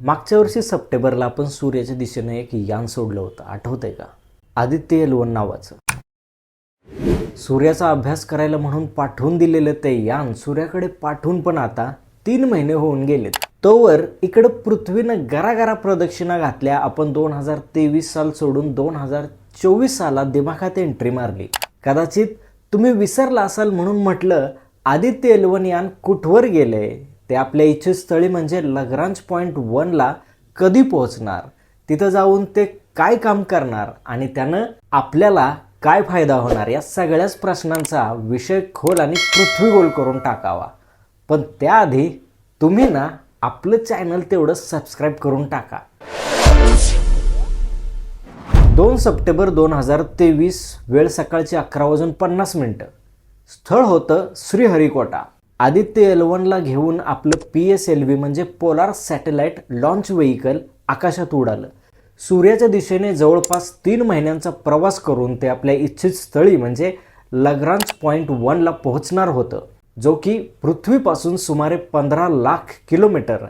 मागच्या वर्षी सप्टेंबरला आपण सूर्याच्या दिशेने एक यान सोडलं होतं. आठवतंय का? आदित्य एलवन नावाचं. सूर्याचा अभ्यास करायला म्हणून पाठवून दिलेलं ते यान सूर्याकडे पाठवून पण आता तीन महिने होऊन गेलेत. तोवर इकडं पृथ्वीनं गरागरा प्रदक्षिणा घातल्या आपण दोन हजार तेवीस साल सोडून दोन हजार चोवीस सालात दिमाखात एंट्री मारली. कदाचित तुम्ही विसरला असाल म्हणून म्हटलं आदित्य एलवन यान कुठवर गेले ते आपल्या इच्छितस्थळी म्हणजे लग्रांज पॉईंट वनला कधी पोहोचणार? तिथं जाऊन ते काय काम करणार? आणि त्यानं आपल्याला काय फायदा होणार? या सगळ्याच प्रश्नांचा विषय खोल आणि पृथ्वी गोल करून टाकावा. पण त्याआधी तुम्ही ना आपलं चॅनल तेवढं सबस्क्राईब करून टाका. दोन सप्टेंबर दोन हजार तेवीस वेळ सकाळची अकरा वाजून पन्नास मिनटं. स्थळ होतं श्रीहरिकोटा. आदित्य एलवनला घेऊन आपलं पी एस एल व्ही म्हणजे पोलार सॅटेलाइट लॉन्च व्हेकल आकाशात उडालं. सूर्याच्या दिशेने जवळपास तीन महिन्यांचा प्रवास करून ते आपल्या इच्छित स्थळी म्हणजे लग्रांज पॉईंट वनला पोहोचणार होतं जो की पृथ्वीपासून सुमारे पंधरा लाख किलोमीटर.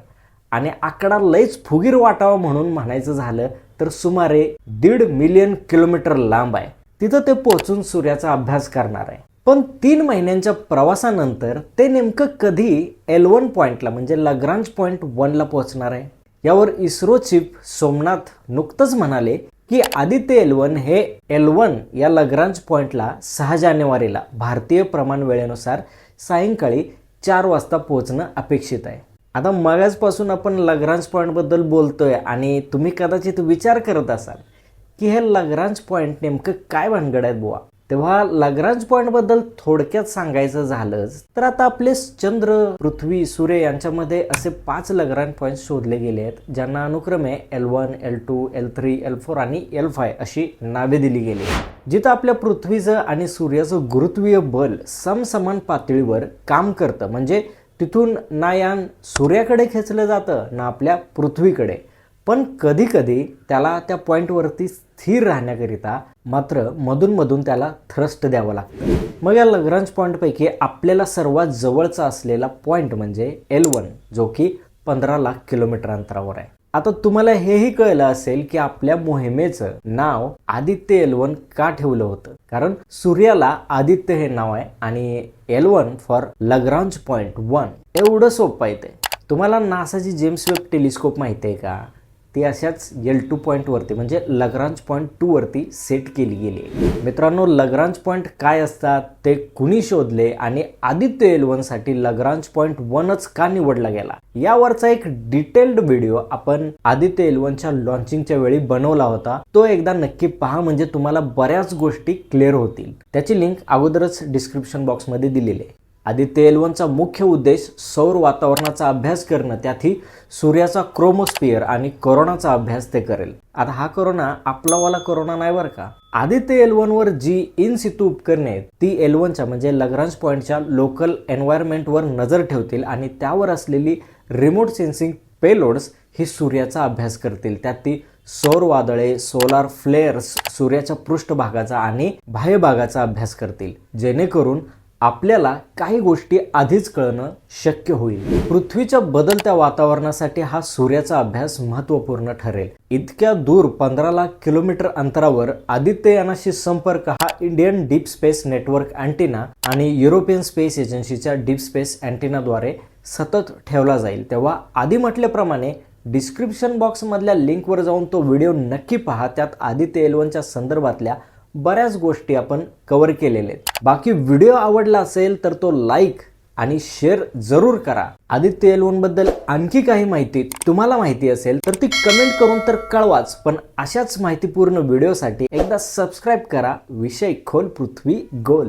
आणि आकडा लयच फुगीर वाटावा म्हणून म्हणायचं झालं तर सुमारे दीड मिलियन किलोमीटर लांब आहे. तिथं ते पोहोचून सूर्याचा अभ्यास करणार आहे. पण तीन महिन्यांच्या प्रवासानंतर ते नेमकं कधी एल वन पॉईंटला म्हणजे लग्रांज पॉईंट वनला पोहोचणार आहे? यावर इस्रो चीफ सोमनाथ नुकतंच म्हणाले की आदित्य एल वन हे एल वन या लग्रांज पॉईंटला सहा जानेवारीला भारतीय प्रमाण वेळेनुसार सायंकाळी चार वाजता पोहोचणं अपेक्षित आहे. आता मगाचपासून आपण लग्रांज पॉईंटबद्दल बोलतोय आणि तुम्ही कदाचित विचार करत असाल की हे लग्रांज पॉईंट नेमकं काय भानगड आहेत बुवा? तेव्हा लग्रांज पॉईंटबद्दल थोडक्यात सांगायचं झालंच तर आता आपले चंद्र पृथ्वी सूर्य यांच्यामध्ये असे पाच लग्रांज पॉईंट शोधले गेले आहेत ज्यांना अनुक्रमे L one L two L three L four आणि एल फाय अशी नावे दिली गेली जिथं आपल्या पृथ्वीचं आणि सूर्याचं गुरुत्वीय बल समसमान पातळीवर काम करतं म्हणजे तिथून ना यान सूर्याकडे खेचलं जातं ना आपल्या पृथ्वीकडे. पण कधीकधी त्याला त्या पॉईंटवरती स्थिर राहण्याकरिता मात्र मधून मधून त्याला थ्रस्ट द्यावं लागतं. मग या लग्रांज पॉईंटपैकी आपल्याला सर्वात जवळचा असलेला पॉईंट म्हणजे एल वन जो की पंधरा लाख किलोमीटर अंतरावर आहे. आता तुम्हाला हेही कळलं असेल की आपल्या मोहिमेचं नाव आदित्य एल वन का ठेवलं होतं? कारण सूर्याला आदित्य हे नाव आहे आणि L one for Lagrange point one एवढं सोपं आहे ते. तुम्हाला नासाची जेम्स वेब टेलिस्कोप माहिती आहे का? ती अशाच एल टू पॉईंटवरती म्हणजे लग्रांज पॉईंट टू वरती सेट केली गेली. आहे. मित्रांनो लग्रांज पॉईंट काय असतात? ते कुणी शोधले आणि आदित्य एल वनसाठी लग्रांज पॉईंट वनच का निवडला गेला? यावरचा एक डिटेल्ड व्हिडिओ आपण आदित्य एल वनच्या लॉन्चिंगच्या वेळी बनवला होता. तो एकदा नक्की पहा म्हणजे तुम्हाला बऱ्याच गोष्टी क्लिअर होतील. त्याची लिंक अगोदरच डिस्क्रिप्शन बॉक्समध्ये दिलेली आहे. आदित्य एलवनचा मुख्य उद्देश सौर वातावरणाचा अभ्यास करणं. त्यातही सूर्याचा क्रोमोस्पियर आणि कोरोनाचा अभ्यास ते करेल. आता हा कोरोना आपलावाला कोरोना नाही बरं का? आदित्य एलवन वर जी इन सितू उपकरणे आहेत ती एलवनच्या म्हणजे लग्रांज पॉईंटच्या लोकल एन्व्हायरमेंटवर नजर ठेवतील आणि त्यावर असलेली रिमोट सेन्सिंग पेलोड्स ही सूर्याचा अभ्यास करतील. त्यात ती सौर वादळे सोलार फ्लेअर्स सूर्याच्या पृष्ठभागाचा आणि बाह्यभागाचा अभ्यास करतील. जेणेकरून आपल्याला काही गोष्टी आधीच कळणं शक्य होईल. पृथ्वीच्या बदलत्या वातावरणासाठी हा सूर्याचा अभ्यास महत्त्वपूर्ण ठरेल. इतक्या दूर पंधरा लाख किलोमीटर अंतरावर आदित्य यानाशी संपर्क हा Indian deep space network antenna आणि युरोपियन स्पेस एजन्सीच्या डीप स्पेस अँटिनाद्वारे सतत ठेवला जाईल. तेव्हा आधी म्हटल्याप्रमाणे डिस्क्रिप्शन बॉक्समधल्या लिंकवर जाऊन तो व्हिडिओ नक्की पहा. त्यात आदित्य एलवनच्या संदर्भातल्या बऱ्याच गोष्टी आपण कव्हर केलेल्या आहेत. बाकी व्हिडिओ आवडला असेल तर तो लाईक आणि शेअर जरूर करा. आदित्य एलवन आणखी काही माहिती तुम्हाला माहिती असेल तर ती कमेंट करून तर कळवाच. पण अशाच माहितीपूर्ण व्हिडिओसाठी एकदा सबस्क्राईब करा. विषय खोल पृथ्वी गोल.